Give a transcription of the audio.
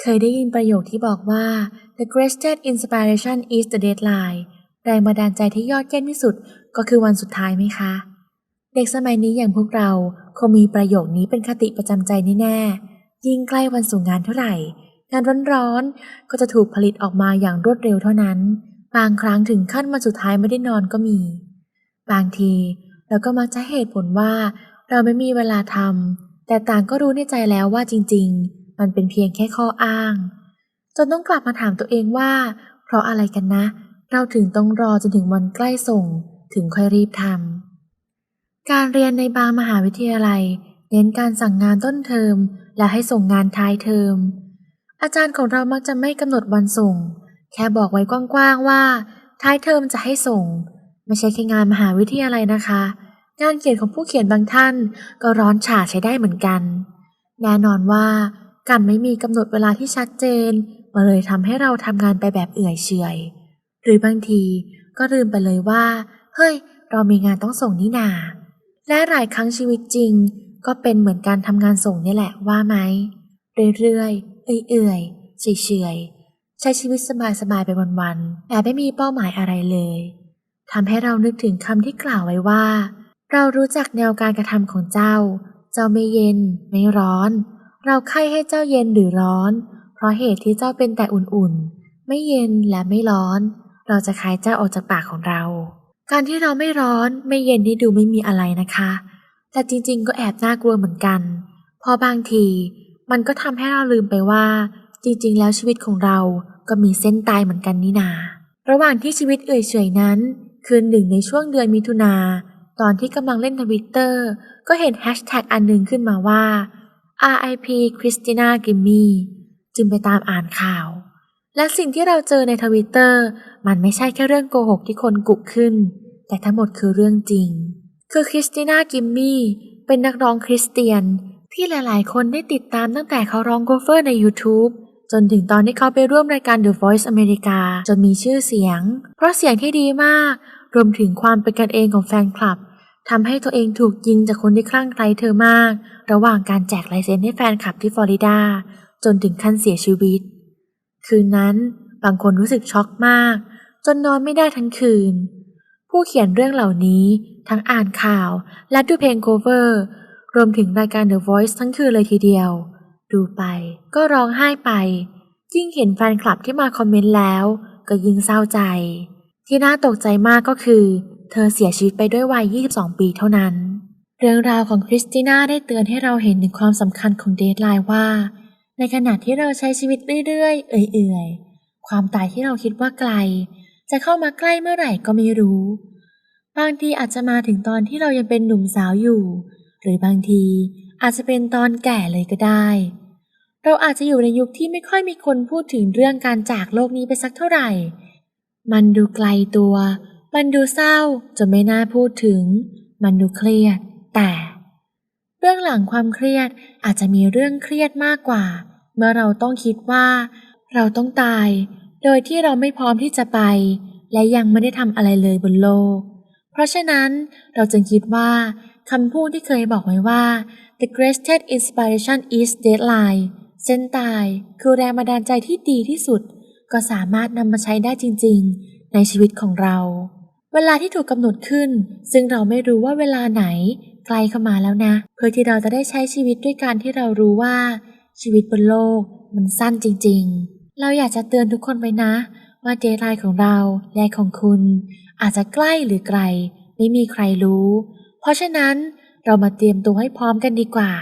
เคยได้ยินประโยคที่บอกว่า the greatest inspiration is the deadline แรงบันดาลใจที่ยอดเยี่ยมที่สุดก็คือวันสุดท้ายไหมคะ เด็กสมัยนี้อย่างพวกเราคงมีประโยคนี้เป็นคติประจำใจแน่ๆยิ่งใกล้วันส่งงานเท่าไหร่ งานร้อนๆก็จะถูกผลิตออกมาอย่างรวดเร็วเท่านั้น บางครั้งถึงขั้นวันสุดท้ายไม่ได้นอนก็มี บางทีเราก็มักจะเหตุผลว่า เราไม่มีเวลาทำแต่ต่างก็รู้ในใจแล้วว่าจริงๆ มันเป็นเพียงแค่ข้ออ้าง จนต้องกลับมาถามตัวเองว่า เพราะอะไรกันนะ เราถึงต้องรอจนถึงวันใกล้ส่ง ถึงค่อยรีบทำการเรียนในบางมหาวิทยาลัย เน้นการสั่งงานต้นเทอม และให้ส่งงานท้ายเทอม อาจารย์ของเรามักจะไม่กำหนดวันส่ง แค่บอกไว้กว้างๆว่า ท้ายเทอมจะให้ส่ง ไม่ใช่แค่งานมหาวิทยาลัยนะคะงานเขียนของผู้เขียนบางท่านก็ร้อนฉาใช้ได้เหมือนกัน แน่นอนว่า การไม่มีกำหนดเวลาที่ชัดเจนมาเลยทำให้เราทำงานไปแบบเอื่อยเฉยหรือบางทีก็ลืมไปเลยว่า เฮ้ย เรามีงานต้องส่งนี่นา และหลายครั้งชีวิตจริง ก็เป็นเหมือนการทำงานส่งนี่แหละว่าไหม เรื่อยๆ เอื่อยๆเฉยๆ ใช้ชีวิตสบายๆไปวันๆแบบไม่มีเป้าหมายอะไรเลยทำให้เรานึกถึงคำที่กล่าวไว้ว่า เรารู้จักแนวการกระทำของเจ้า เจ้าไม่เย็น ไม่ร้อน เราไข้ให้เจ้าเย็นหรือร้อน เพราะเหตุที่เจ้าเป็นแต่อุ่นๆ ไม่เย็นและไม่ร้อน เราจะคายเจ้าออกจากปากของเรา การที่เราไม่ร้อนไม่เย็นนี่ดูไม่มีอะไรนะคะ แต่จริงๆ ก็แอบน่ากลัวเหมือนกัน เพราะบางที มันก็ทำให้เราลืมไปว่า จริงๆ แล้วชีวิตของเราก็มีเส้นตายเหมือนกันนี่นา ระหว่างที่ชีวิตเอื่อยเฉยนั้น คืนหนึ่งในช่วงเดือนมิถุนาตอนที่กำลังเล่นทวิตเตอร์ก็เห็นแฮชแท็กอันหนึ่งขึ้นมาว่า RIP Christina Gimme จึงไปตามอ่านข่าว และสิ่งที่เราเจอในทวิตเตอร์มันไม่ใช่แค่เรื่องโกหกที่คนกุกขึ้น แต่ทั้งหมดคือเรื่องจริง คือคริสติน่ากิมมี่เป็นนักร้องคริสเตียนที่หลายๆ คนได้ติดตามตั้งแต่เขาร้องโกเฟอร์ใน YouTube จนถึงตอนที่เขาไปร่วมรายการ The Voice America จนมีชื่อเสียง เพราะเสียงที่ดีมาก รวมถึงความเป็นกันเองของแฟนคลับ ทำให้ตัวเองถูกยิงจากคนที่คลั่งไคล้เธอมาก ระหว่างการแจกลายเซ็นให้แฟนคลับที่ฟลอริดา จนถึงขั้นเสียชีวิต คืนนั้นบางคนรู้สึกช็อกมาก จนนอนไม่ได้ทั้งคืน ผู้เขียนเรื่องเหล่านี้ทั้งอ่านข่าวและดูเพลงโคเวอร์ รวมถึงรายการ The Voice ทั้งคืนเลยทีเดียว ดูไปก็ร้องไห้ไป ยิ่งเห็นแฟนคลับที่มาคอมเมนต์แล้ว ก็ยิ่งเศร้าใจ ที่น่าตกใจมากก็คือ เธอเสียชีวิตไปด้วยวัย 22 ปีเท่านั้น เรื่องราวของคริสติน่าได้เตือนให้เราเห็นถึงความสำคัญของเดทไลน์ว่า ในขณะที่เราใช้ชีวิตเรื่อยๆ เอื่อยๆ ความตายที่เราคิดว่าไกล จะเข้ามาใกล้เมื่อไหร่ก็ไม่รู้ บางทีอาจจะมาถึงตอนที่เรายังเป็นหนุ่มสาวอยู่ หรือบางทีอาจจะเป็นตอนแก่เลยก็ได้ เราอาจจะอยู่ในยุคที่ไม่ค่อยมีคนพูดถึงเรื่องการจากโลกนี้ไปสักเท่าไหร่ มันดูไกลตัว มันดูเศร้าจนไม่น่าพูดถึง มันดูเครียด แต่เบื้องหลังความเครียดอาจจะมีเรื่องเครียดมากกว่า เมื่อเราต้องคิดว่า เราต้องตาย โดยที่เราไม่พร้อมที่จะไป และยังไม่ได้ทำอะไรเลยบนโลก เพราะฉะนั้นเราจึงคิดว่าคำพูดที่เคยบอกไว้ว่า the greatest inspiration is deadline เส้นตายคือแรงบันดาลใจที่ดีที่สุด ก็สามารถนำมาใช้ได้จริง ๆ ในชีวิตของเรา เวลาที่ถูกกำหนดขึ้น ซึ่งเราไม่รู้ว่าเวลาไหนใกล้เข้ามาแล้วนะ เพื่อที่เราจะได้ใช้ชีวิตด้วยการที่เรารู้ว่า ชีวิตบนโลกมันสั้นจริง ๆ เราอยากจะเตือนทุกคนไว้นะ ว่าเดทไลน์ของเราและของคุณ อาจจะใกล้หรือไกล ไม่มีใครรู้ เพราะฉะนั้นเรามาเตรียมตัวให้พร้อมกันดีกว่า